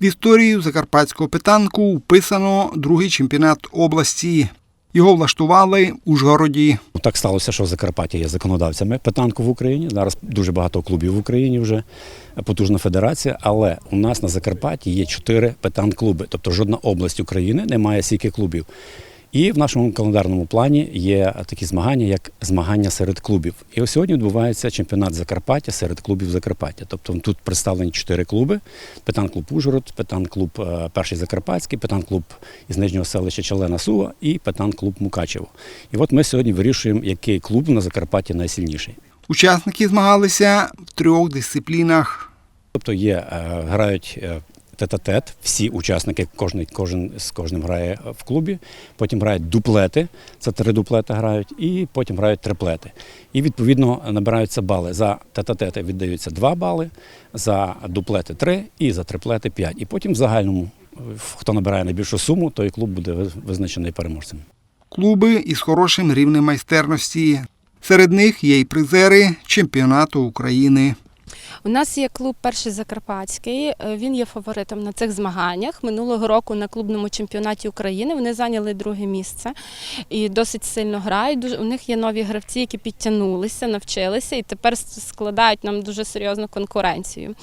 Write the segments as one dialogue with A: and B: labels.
A: В історію закарпатського питанку вписано другий чемпіонат області. Його влаштували в Ужгороді.
B: Так сталося, що Закарпаття є законодавцями питанку в Україні. Зараз дуже багато клубів в Україні вже потужна федерація. Але у нас на Закарпатті є чотири питан-клуби, тобто жодна область України не має стільки клубів. І в нашому календарному плані є такі змагання, як змагання серед клубів. І ось сьогодні відбувається чемпіонат Закарпаття серед клубів Закарпаття. Тобто тут представлені чотири клуби: питан-клуб Ужгород, питан-клуб е, Перший Закарпатський, питан-клуб із нижнього селища Челена Сува і питан-клуб Мукачево. І от ми сьогодні вирішуємо, який клуб на Закарпатті найсильніший.
A: Учасники змагалися в трьох дисциплінах.
B: Тобто є, е, грають е, тет-а-тет, всі учасники, кожен, кожен з кожним грає в клубі. Потім грають дуплети, це три дуплети грають, і потім грають триплети. І відповідно набираються бали. За тет-а-тети віддаються 2 бали, за дуплети 3 і за триплети 5. І потім в загальному, е, хто набирає найбільшу суму, той клуб буде визначений переможцем.
A: Клуби із хорошим рівнем майстерності. Серед них є й призери чемпіонату України.
C: У нас є клуб Перший Закарпатський. е, Він є фаворитом на цих змаганнях. Минулого року на клубному чемпіонаті України вони зайняли друге місце і досить сильно грають. У них є нові гравці, які підтягнулися, навчилися і тепер складають нам дуже серйозну конкуренцію.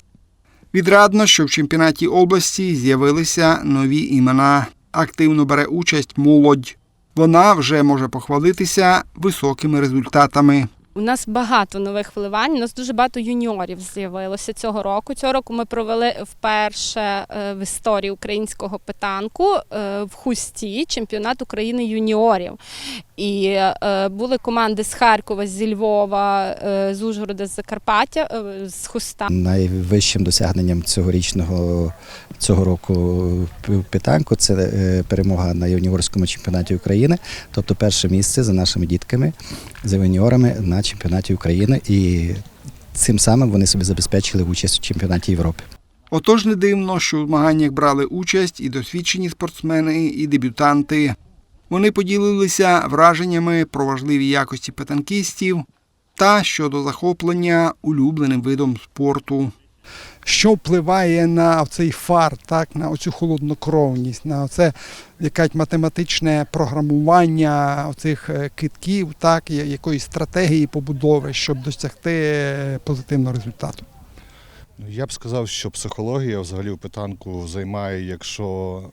A: Відрадно, що в чемпіонаті області з'явилися нові імена. Активно бере участь молодь. Вона вже може похвалитися високими результатами.
C: У нас багато нових вливань. У нас дуже багато юніорів з'явилося цього року. Цього року ми провели вперше е, в історії українського питанку е, в хусті чемпіонат України юніорів. І е, були команди з Харкова, зі Львова, е, з Ужгорода, з Закарпаття, е, з Хуста.
D: Найвищим досягненням цьогорічного цього року питанку це е, перемога на юніорському чемпіонаті України, тобто перше місце за нашими дітками, за юніорами на чемпіонаті України. І цим самим вони собі забезпечили участь у чемпіонаті Європи.
A: Отож не дивно, що у змаганнях брали участь і досвідчені спортсмени, і дебютанти. Вони поділилися враженнями про важливі якості петанкістів та щодо захоплення улюбленим видом спорту. Що впливає на цей фар, так, на оцю холоднокровність, на це якесь математичне програмування оцих е, китків, так, якоїсь стратегії побудови, щоб досягти е, позитивного результату.
E: Ну, Я б сказав, що психологія взагалі у питанку займає, якщо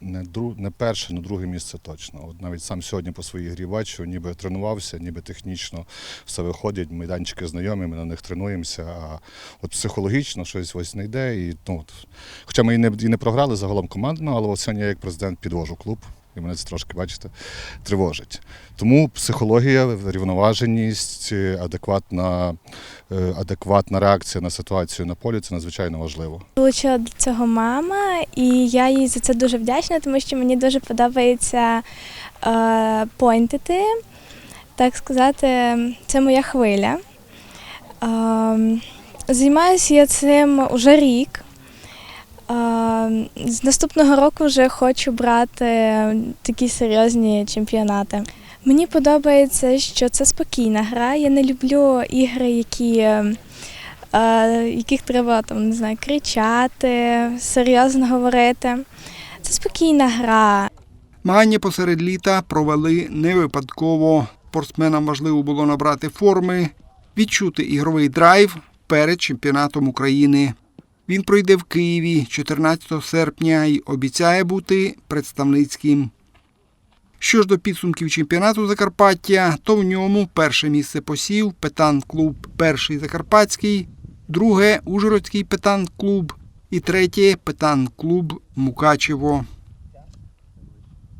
E: не, дру... не перше, не друге місце точно. От навіть сам сьогодні по своїй грі бачу, ніби тренувався, ніби технічно все виходить, майданчики знайомі, ми на них тренуємося. А от психологічно щось ось не йде. І, ну, от, хоча ми і не, і не програли загалом командно, але ось сьогодні я як президент підвожу клуб. І мене це трошки, бачите, тривожить. Тому психологія, рівноваженість, адекватна, е, адекватна реакція на ситуацію на полі це надзвичайно важливо.
F: Долучила до цього мама, і я їй за це дуже вдячна, тому що мені дуже подобається е, пойнтити. Так сказати, це моя хвиля. Е, займаюся я цим уже рік. З наступного року вже хочу брати такі серйозні чемпіонати. Мені подобається, що це спокійна гра. Я не люблю ігри, які. е, яких треба там не знаю, кричати, серйозно говорити. Це спокійна гра.
A: Змагання посеред літа провели не випадково. Спортсменам важливо було набрати форми, відчути ігровий драйв перед чемпіонатом України. Він пройде в Києві 14 серпня і обіцяє бути представницьким. Що ж до підсумків чемпіонату Закарпаття, то в ньому перше місце посів петан-клуб Перший Закарпатський, друге Ужгородський петан-клуб і третє петан-клуб Мукачево.